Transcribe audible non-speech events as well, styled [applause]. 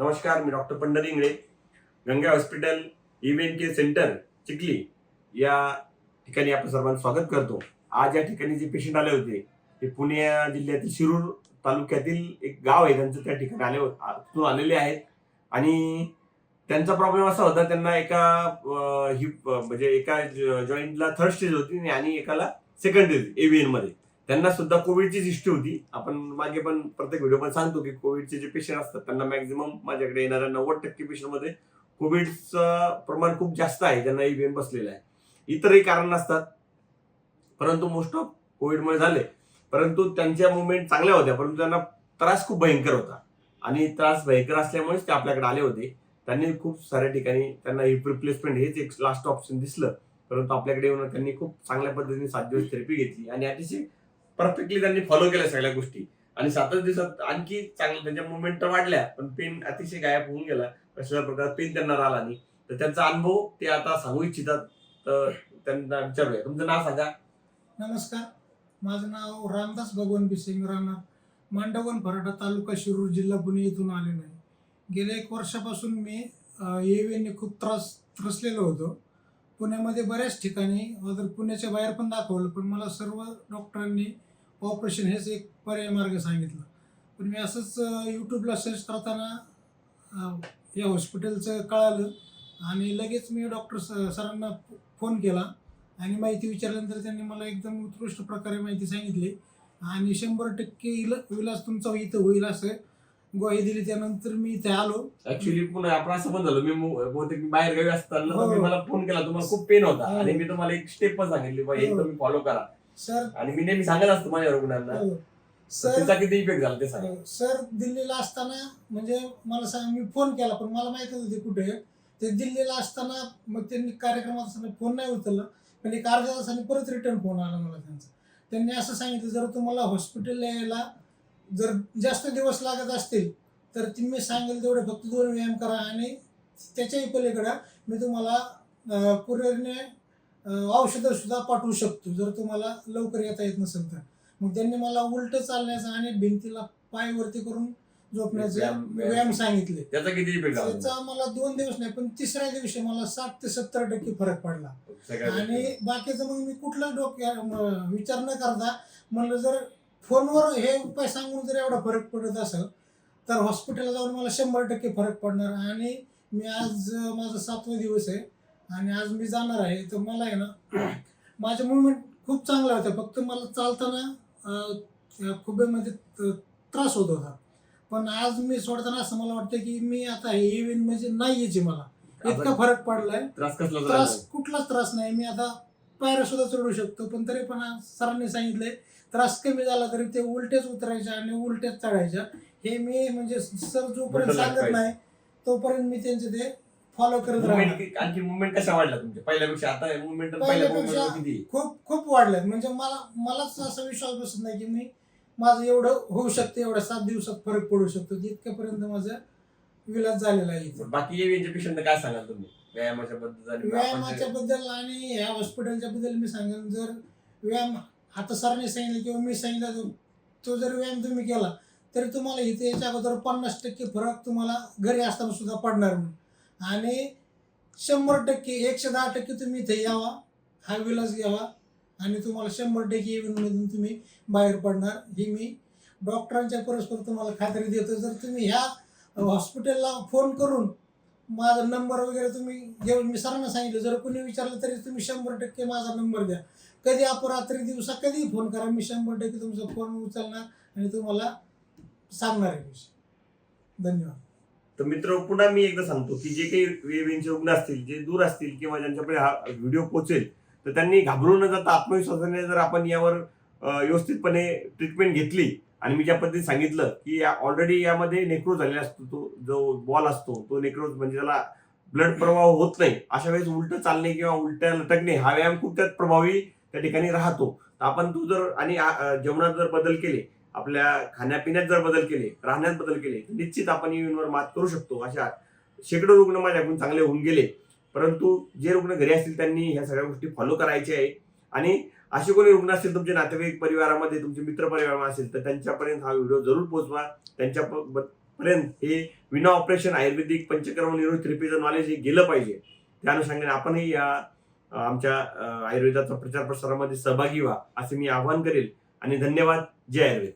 नमस्कार मी doctor Pandhari Ingle. Ganga hospital event care centre Chikhli या ठिकाणी आपण सर्वांचं स्वागत करतो. आज या ठिकाणी जे पेशंट आले होते ते पुणे जिल्ह्यातील शिरूर तालुक्यातील एक गाव आहे. त्यांचं त्या ठिकाणी आले हो- तिथून आलेले आहेत. आणि त्यांचा प्रॉब्लेम असा होता त्यांना एका हिप म्हणजे एका जॉईंटला थर्ड स्टेज होती आणि एकाला सेकंड स्टेज एव्हिएनमध्ये. त्यांना सुद्धा कोविडचीच हिस्ट्री होती. आपण मागे पण प्रत्येक व्हिडिओ पण सांगतो की कोविडचे जे पेशंट असतात त्यांना मॅक्झिमम माझ्याकडे येणाऱ्या नव्वद टक्के पेशंटमध्ये कोविडचं प्रमाण खूप जास्त आहे ज्यांना ईव्हीएम बसलेलं आहे. इतरही कारण नसतात. परंतु मोस्ट ऑफ कोविडमुळे झाले. परंतु त्यांच्या मुवमेंट चांगल्या होत्या परंतु त्यांना त्रास खूप भयंकर होता. आणि त्रास भयंकर असल्यामुळेच ते आपल्याकडे आले होते. त्यांनी खूप साऱ्या ठिकाणी त्यांना हिप रिप्लेसमेंट हेच एक लास्ट ऑप्शन दिसलं. परंतु आपल्याकडे येऊन त्यांनी खूप चांगल्या पद्धतीने सात दिवस थेरपी घेतली. आणि अतिशय परफेक्टली त्यांनी फॉलो केल्या सगळ्या गोष्टी. आणि सातच दिवसात आणखी चांगल्या त्यांच्या मुवमेंट तर वाढल्या पण पेन अतिशय गायब होऊन गेला. कशा प्रकारे पेन त्यांना राहिला नाही. तर त्यांचा अनुभव ते आता सांगू इच्छितात. तर त्यांना विचारूया. तुमचं नाव सांगा. नमस्कार. माझं नाव रामदास भगवान बिसिंग राणा मांडवण फराटा तालुका शिरूर जिल्हा पुणे येथून आलेलो आहे. गेल्या एक वर्षापासून मी एव्हीने खूप त्रास त्रसलेलो होतो. पुण्यामध्ये बऱ्याच ठिकाणी अगर पुण्याच्या बाहेर पण दाखवलं पण मला सर्व डॉक्टरांनी ऑपरेशन हेच एक पर्याय मार्ग सांगितलं पण मी असंच यूट्यूबला सर्च करताना या हॉस्पिटलचं कळालं आणि लगेच मी डॉक्टर सरांना फोन केला आणि माहिती विचारल्यानंतर त्यांनी मला एकदम उत्कृष्ट प्रकारे माहिती सांगितली आणि शंभर टक्के इल विलास तुमचा इथं होईल असं ग्वाही दिली त्यानंतर मी इथे आलो ऍक्च्युली पुन्हा आपण असं पण झालं मी बहुतेक बाहेर गावी असताना हो. मला फोन केला तुम्हाला खूप पेन होता हो. आणि मी तुम्हाला एक स्टेप पण सांगितली बा हे हो. तुम्ही फॉलो करा सर आणि मी नेहमी सांगत असतो माझ्या रुग्णांना हो. तर सर त्याचा किती इफेक्ट झाला ते सांगा हो. सर दिल्लीला असताना म्हणजे मला सांग मी फोन केला पण मला माहीत होते कुठे आहे. ते दिल्लीला असताना मग त्यांनी कार्यक्रमात असताना फोन नाही उचलला पण एक अर्ध्या तासाने परत रिटर्न फोन आला मला त्यांचा त्यांनी असं सांगितलं जर तुम्हाला हॉस्पिटलला यायला जर जास्त दिवस लागत असतील तर तुम्ही सांगेल तेवढे फक्त दोन व्यायाम करा आणि त्याच्याही पलीकडं मी तुम्हाला कुरिअरने औषधं सुद्धा पाठवू शकतो जर तुम्हाला लवकर येता येत नसेल तर. मग त्यांनी मला उलट चालण्याचं आणि भिंतीला पाय वरती करून झोपण्याचे व्यायाम- सांगितले. त्याचा किती त्याचा मला दोन दिवस नाही पण तिसऱ्या दिवशी मला साठ ते सत्तर टक्के फरक पडला. आणि. बाकीचं मग मी कुठला डोक्या विचार न करता म्हणलं जर फोनवर हे उपाय सांगून जर एवढा फरक पडत असेल तर हॉस्पिटलला जाऊन मला शंभर टक्के फरक पडणार. आणि मी आज माझा सातवा दिवस आहे. आणि आज मी जाणार आहे. तर मला आहे ना [clears throat] माझे मुवमेंट खूप चांगला होता. फक्त मला चालताना खुबेमध्ये त्रास होत होता. पण आज मी सोडताना असं मला वाटतं की मी आता हे इव्हेंट म्हणजे नाही यायची मला. इतका फरक पडलाय. त्रास कुठलाच त्रास नाही. मी आता पायऱ्या सुद्धा चढू शकतो. पण तरी पण सरांनी सांगितले त्रास कमी झाला तरी ते उलटेच उतरायच्या आणि उलटेच चढायच्या. हे मी म्हणजे सर जोपर्यंत सांगत. नाही तोपर्यंत मी त्यांचे ते फॉलो करत आणखी मुवमेंट कशा वाढल्या तुमच्या? पहिल्यापेक्षा आता मुवमेंट पहिल्या पहिल्यापेक्षा- movement किती खूप खूप वाढलेत म्हणजे मला मलाच असा विश्वास बसत नाही की मी माझं एवढं होऊ शकते एवढ्या सात दिवसात फरक पडू शकतो. इतक्यापर्यंत माझा विलास झालेला आहे इथे. बाकी एव्हीएनच्या पेशंट काय सांगाल तुम्ही? व्यायामाच्या बद्दल आणि व्यायामाच्या बद्दल आणि ह्या हॉस्पिटलच्या बद्दल मी सांगेन. जर व्यायाम आता सरांनी सांगितलं किंवा मी सांगितलं तो- तो जर व्यायाम तुम्ही केला तरी तुम्हाला इथे याच्या अगोदर पन्नास टक्के फरक तुम्हाला घरी असताना सुद्धा पडणार नाही. आणि शंभर टक्के एकशे दहा टक्के तुम्ही इथे यावा हा विलास घ्यावा आणि तुम्हाला शंभर टक्के इव्हेंटमधून तुम्ही बाहेर पडणार. ही मी डॉक्टरांच्या परस्पर तुम्हाला खात्री देतो. जर तुम्ही ह्या हॉस्पिटलला फोन करून माझा नंबर वगैरे तुम्ही घेऊन मी सरांना सांगितलं. जर कोणी विचारलं तरी तुम्ही शंभर टक्के माझा नंबर द्या. कधी अपरात्री दिवसा कधीही फोन करा. मी शंभर टक्के तुमचा फोन उचलणार आणि तुम्हाला सांगणार आहे विषय धन्यवाद. तर मित्र पुन्हा मी एकदा सांगतो की जे काही वेवेंचे रुग्ण असतील जे दूर असतील किंवा ज्यांच्याकडे हा व्हिडिओ पोहोचेल तर त्यांनी घाबरून न जाता आत्मविश्वासाने जर आपण यावर व्यवस्थितपणे ट्रीटमेंट घेतली आणि मी ज्या पद्धतीने सांगितलं की ऑलरेडी यामध्ये नेक्रोज झालेला असतो तो जो बॉल असतो तो नेक्रोज म्हणजे त्याला ब्लड प्रवाह होत नाही. अशा वेळेस उलट चालणे किंवा उलट्या लटकणे हा व्यायाम खूप त्यात प्रभावी त्या ठिकाणी राहतो. तर आपण तू जर आणि जेवणात जर बदल केले आपल्या खाण्यापिण्यात जर बदल केले राहण्यात बदल केले तर निश्चित आपण इव्हेंटवर मात करू शकतो. अशा शेकडो रुग्ण माझ्याकडून चांगले होऊन गेले. परंतु जे रुग्ण घरी असतील त्यांनी ह्या सगळ्या गोष्टी फॉलो करायच्या आहे आणि असे कोणी रुग्ण असतील तुमचे नातेवाईक परिवारामध्ये तुमचे मित्र परिवार असेल तर त्यांच्यापर्यंत हा व्हिडिओ जरूर पोहोचवा. त्यांच्या पर्यंत हे विना ऑपरेशन आयुर्वेदिक पंचकर्म निरोध थेरपीचं नॉलेज हे गेलं पाहिजे. त्या अनुषंगाने आपणही या आमच्या आयुर्वेदाचा प्रचार प्रसारामध्ये सहभागी व्हा असे मी आवाहन करेल. आणि धन्यवाद. जय आयुर्वेद.